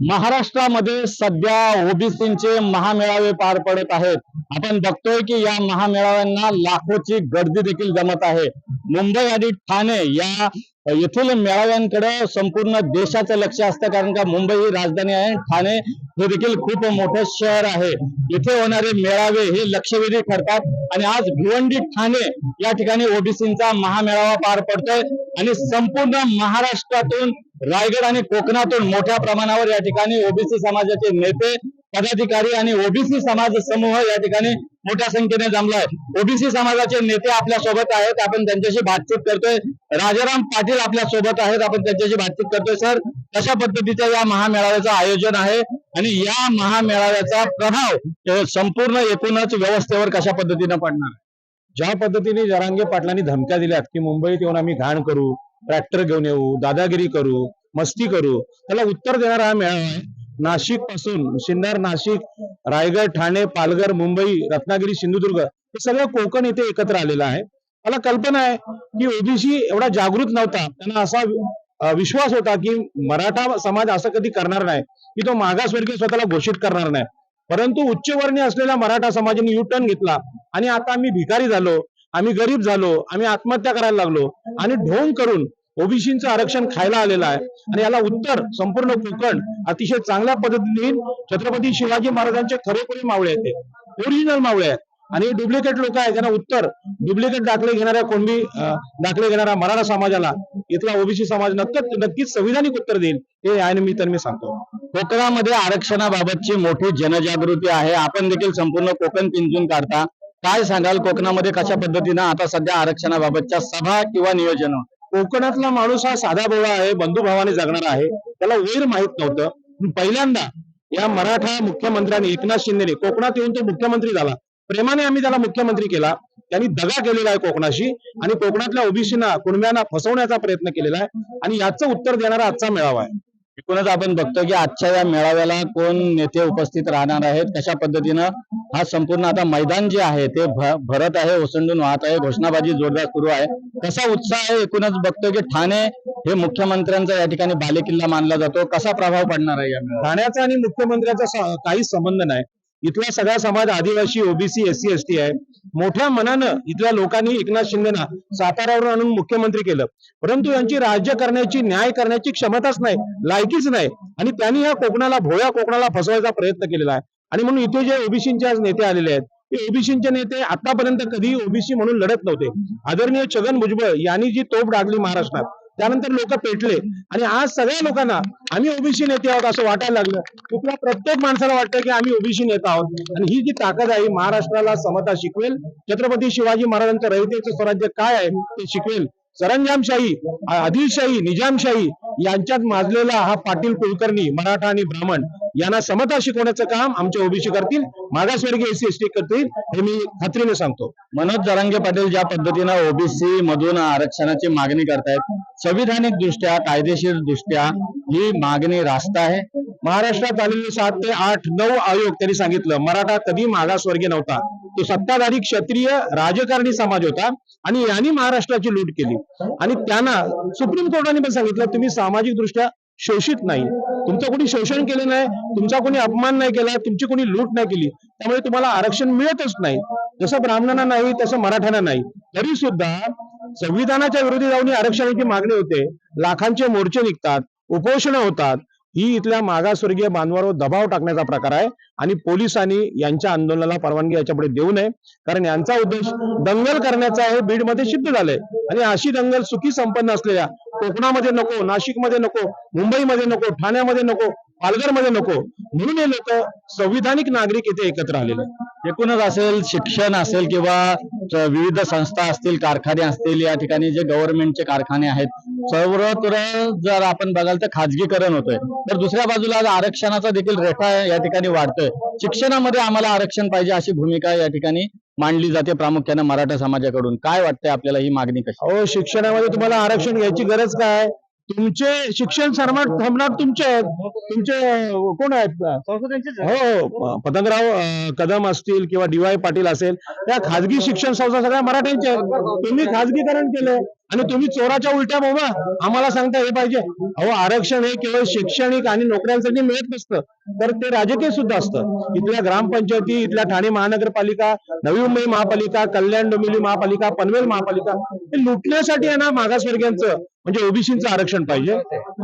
महाराष्ट्रामध्ये सध्या ओबीसीचे महामेळावे पार पडत आहेत. आपण बघतोय की या महामेळाव्यांना लाखोची गर्दी देखील जमत आहे. मुंबई आणि ठाणे या येथील मेळाव्यांकडे संपूर्ण देशाचं लक्ष असतं कारण का मुंबई ही राजधानी आहे. ठाणे हे देखील खूप मोठं शहर आहे. इथे होणारे मेळावे हे लक्षवेधी ठरतात आणि आज भिवंडी ठाणे या ठिकाणी ओबीसीचा महामेळावा पार पडतोय आणि संपूर्ण महाराष्ट्रातून रायगड आणि कोकणातून मोठ्या प्रमाणावर या ठिकाणी ओबीसी समाजाचे नेते पदाधिकारी आणि ओबीसी समाज समूह या ठिकाणी मोठ्या संख्येने जमलाय. ओबीसी समाजाचे नेते आपल्यासोबत आहेत आपण त्यांच्याशी बातचीत करतोय. राजाराम पाटील आपल्यासोबत आहेत आपण त्यांच्याशी बातचीत करतोय सर. कशा पद्धतीच्या या महामेळाव्याचं आयोजन आहे आणि या महामेळाव्याचा प्रभाव संपूर्ण एकूणच व्यवस्थेवर कशा पद्धतीनं पडणार ज्या पद्धतीने जरांगे पाटलांनी धमक्या दिल्यात की मुंबईत येऊन आम्ही घाण करू ट्रॅक्टर घेऊन येऊ दादागिरी करू मस्ती करू त्याला उत्तर देणारा हा मेळावा आहे. नाशिकपासून सिन्नर नाशिक रायगड ठाणे पालघर मुंबई रत्नागिरी सिंधुदुर्ग हे सगळं कोकण इथे एकत्र आलेलं आहे. मला कल्पना आहे की ओबीसी एवढा जागृत नव्हता. त्यांना असा विश्वास होता की मराठा समाज असं कधी करणार नाही. की तो मागासवर्गीय स्वतःला घोषित करणार नाही. परंतु उच्चवर्णीय असलेल्या मराठा समाजाने यू टर्न घेतला. आणि आता आम्ही भिकारी झालो. आम्ही गरीब झालो आम्ही आत्महत्या करायला लागलो आणि ढोंग करून ओबीसीचं आरक्षण खायला आलेलं आहे. आणि याला उत्तर संपूर्ण कोकण अतिशय चांगल्या पद्धतीने छत्रपती शिवाजी महाराजांचे खरेखुरे मावळे आहेत ते. ओरिजिनल मावळे आहेत. आणि डुप्लिकेट लोक आहेत त्यांना उत्तर डुप्लिकेट दाखले घेणाऱ्या कोणबी दाखले घेणाऱ्या मराठा समाजाला इथला ओबीसी समाज नक्कीच नक्कीच संविधानिक उत्तर देईल हे यानिमित्ताने मी सांगतो. कोकणामध्ये आरक्षणाबाबतची मोठी जनजागृती आहे. आपण देखील संपूर्ण कोकण पिंजून काढता. काय सांगाल? कोकणामध्ये कशा पद्धतीनं आता सध्या आरक्षणाबाबतच्या सभा किंवा नियोजन? कोकणातला माणूस हा साधा बोळा आहे बंधुभावाने जगणारा आहे. त्याला वैर माहीत नव्हतं. पहिल्यांदा या मराठा मुख्यमंत्र्यांनी एकनाथ शिंदेने कोकणात येऊन तो मुख्यमंत्री झाला. प्रेमाने आम्ही त्याला मुख्यमंत्री केला. त्यांनी दगा केलेला आहे कोकणाशी. आणि कोकणातल्या ओबीसीना कुणब्यांना फसवण्याचा प्रयत्न केलेला आहे. आणि याचं उत्तर देणारा आजचा मेळावा आहे. एकूणच आपण बघतो की आजच्या या मेळाव्याला कोण नेते उपस्थित राहणार आहेत? कशा पद्धतीनं हा संपूर्ण आता मैदान जे आहे ते भरत आहे ओसंडून वाहत आहे घोषणाबाजी जोरदार सुरू आहे. कसा उत्साह आहे? एकूणच बघतो की ठाणे हे मुख्यमंत्र्यांचा या ठिकाणी बालेकिल्ला मानला जातो. कसा प्रभाव पडणार आहे या ठाण्याचा आणि मुख्यमंत्र्याचा काही काहीच संबंध नाही. इथला सगळा समाज आदिवासी OBC SC ST S T आहे. मोठ्या मनानं इथल्या लोकांनी एकनाथ शिंदेना साताऱ्यावरून आणून मुख्यमंत्री केलं. परंतु यांची राज्य करण्याची न्याय करण्याची क्षमताच नाही लायकीच नाही. आणि त्यांनी या कोकणाला भोळ्या कोकणाला फसवायचा प्रयत्न केलेला आहे. आणि म्हणून इथे जे ओबीसीचे आज नेते आलेले आहेत ते ओबीसीचे नेते आतापर्यंत कधी ओबीसी म्हणून लढत नव्हते. आदरणीय छगन भुजबळ यांनी जी तोप डागली महाराष्ट्रात त्यानंतर लोक पेटले. आणि आज सगळ्या लोकांना आम्ही ओबीसी नेते आहोत असं वाटायला लागलं. कुठल्या प्रत्येक माणसाला वाटतं की आम्ही ओबीसी नेता आहोत. आणि ही जी ताकद आहे महाराष्ट्राला समता शिकवेल. छत्रपती शिवाजी महाराजांचं रयतेचं स्वराज्य काय आहे ते शिकवेल. सरंजामशाही आदिलशाही निजामशाही यांच्यात माजलेला हा पाटील कुलकर्णी मराठा आणि ब्राह्मण. यांना समता शिकवण्याचं काम आमच्या ओबीसी करतील. मागासवर्गीय एस टी करतील हे मी खात्रीने सांगतो. मनोज जरांगे पाटील ज्या पद्धतीनं ओबीसी मधून आरक्षणाची मागणी करतायत संविधानिक दृष्ट्या कायदेशीर दृष्ट्या ही मागणी रास्त आहे. महाराष्ट्रात आलेले सात ते आठ नऊ आयोग त्यांनी सांगितलं. मराठा कधी मागासवर्गीय नव्हता. तो सत्ताधारी क्षत्रिय राजकारणी समाज होता आणि यांनी महाराष्ट्राची लूट केली. आणि त्यांना सुप्रीम कोर्टाने पण सांगितलं तुम्ही सामाजिक दृष्ट्या शोषित नाही. तुमचं कोणी शोषण केलं नाही तुमचा कोणी अपमान नाही केला तुमची कोणी लूट नाही केली. त्यामुळे तुम्हाला आरक्षण मिळतच नाही. जसं ब्राह्मणांना नाही तसं मराठ्यांना नाही. तरी सुद्धा संविधानाच्या विरोधी जाऊन ही आरक्षणाची मागणी होते. लाखांचे मोर्चे निघतात उपोषण होतात. ही इथल्या मागासवर्गीय बांधवांवर दबाव टाकण्याचा प्रकार आहे आणि पोलिसांनी यांच्या आंदोलनाला परवानगी याच्यापुढे देऊ नये. कारण यांचा उद्देश दंगल करण्याचा आहे बीडमध्ये सिद्ध झालंय. आणि अशी दंगल सुखी संपन्न असलेल्या कोकणामध्ये नको नाशिकमध्ये नको मुंबईमध्ये नको ठाण्यामध्ये नको पालघरमध्ये नको. म्हणून हे लोक संविधानिक नागरिक इथे एकत्र आलेले एकूणच असेल शिक्षण असेल किंवा विविध संस्था असतील कारखाने असतील या ठिकाणी जे गव्हर्नमेंटचे कारखाने आहेत सर्वत्र जर आपण बघाल तर खाजगीकरण होतंय. तर दुसऱ्या बाजूला आरक्षणाचा देखील रेटा या ठिकाणी वाढतोय. शिक्षणामध्ये आम्हाला आरक्षण पाहिजे अशी भूमिका या ठिकाणी मांडली जाते प्रामुख्याने मराठा समाजाकडून. काय वाटतंय आपल्याला ही मागणी कशी? अहो शिक्षणामध्ये तुम्हाला आरक्षण घ्यायची गरज काय? तुमचे शिक्षण सर्वात थांबणार तुमचे तुमचे कोण आहेत? हो पतंगराव अं, कदम असतील किंवा डी वाय पाटील असेल त्या खाजगी शिक्षण संस्था सगळ्या मराठ्यांच्या तुम्ही खाजगीकरण केलं आणि तुम्ही चोराच्या उलट्या बाबा. आम्हाला सांगता हे पाहिजे. अहो आरक्षण हे केवळ शैक्षणिक आणि नोकऱ्यांसाठी मिळत नसतं. तर ते राजकीय सुद्धा असतं. इथल्या ग्रामपंचायती इथल्या ठाणे महानगरपालिका नवी मुंबई महापालिका कल्याण डोंबिवली महापालिका पनवेल महापालिका हे लुटण्यासाठी आहे ना मागासवर्गीयांचं. म्हणजे ओबीसीचं आरक्षण पाहिजे.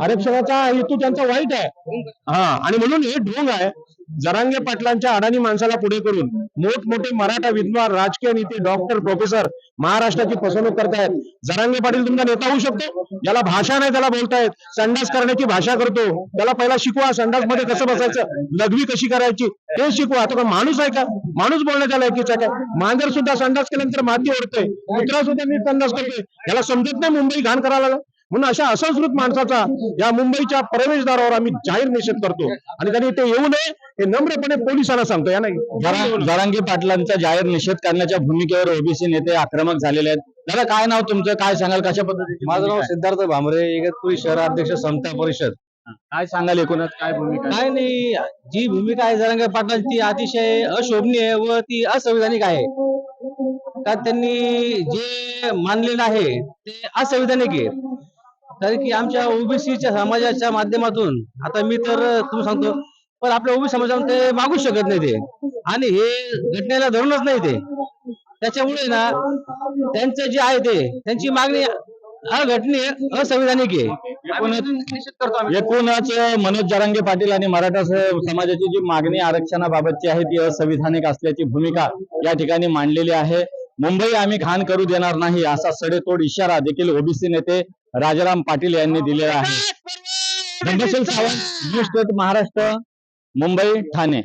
आरक्षणाचा हेतू त्यांचा वाईट आहे. हा आणि म्हणून हे ढोंग आहे. जरांगे पाटलांच्या अडाणी माणसाला पुढे करून मोठमोठे मराठा विद्वान राजकीय नेते डॉक्टर प्रोफेसर महाराष्ट्राची फसवणूक करतायत. जरांगे पाटील तुमचा नेता होऊ शकतो? याला भाषा नाही त्याला बोलतायत. संडास करण्याची भाषा करतो. त्याला पहिला शिकवा. संडासमध्ये कसं बसायचं? लघवी कशी करायची? ते शिकवा. आता का माणूस आहे का? माणूस बोलण्याच्या लायकीचा काय मांजर सुद्धा संडास केल्यानंतर माती ओढतोय. कुत्रा सुद्धा नीट संडास करतोय. याला समजत नाही मुंबई घाण करायला म्हणून अशा असंस्कृत माणसाचा या मुंबईच्या प्रवेशद्वारावर आम्ही जाहीर निषेध करतो. आणि त्यांनी ते येऊ नये हे नम्रपणे पोलिसांना सांगतो. या नाही जरा- जरांगे पाटलांचा जाहीर निषेध करण्याच्या भूमिकेवर ओबीसी नेते आक्रमक झालेले आहेत. दादा काय नाव तुमचं? काय सांगाल? कशा पद्धतीची माझं नाव? सिद्धार्थ भामरे इगतपुरी शहराध्यक्ष समता परिषद. काय सांगाल एकूणच? काय भूमिका? काय नाही जी भूमिका आहे जरंगे पाटलांची ती अतिशय अशोभनीय व ती असंविधानिक आहे. का त्यांनी जे मानलेलं आहे ते असंविधानिक आहे. कारण की आमच्या ओबीसीच्या समाजाच्या माध्यमातून आता मी तर तुम्ही सांगतो पण आपल्या ओबीसी समाजामध्ये ते मागू शकत नाही ते. आणि हे घटनेला धरूनच नाही ते. त्याच्यामुळे ना त्यांचं जे आहे ते त्यांची मागणी अघटनीय असंविधानिक आहे. एकूणच निषेध करतो आम्ही. एकूणच मनोज जरांगे पाटील आणि मराठा स- समाजाची जी मागणी आरक्षणाबाबतची आहे ती असंविधानिक असल्याची भूमिका या ठिकाणी मांडलेली आहे. मुंबई आम्ही घाण करू देणार नाही असा सडेतोड इशारा देखील ओबीसी नेते राजाराम पाटील यांनी दिलेला आहे सावंत महाराष्ट्र मुंबई ठाणे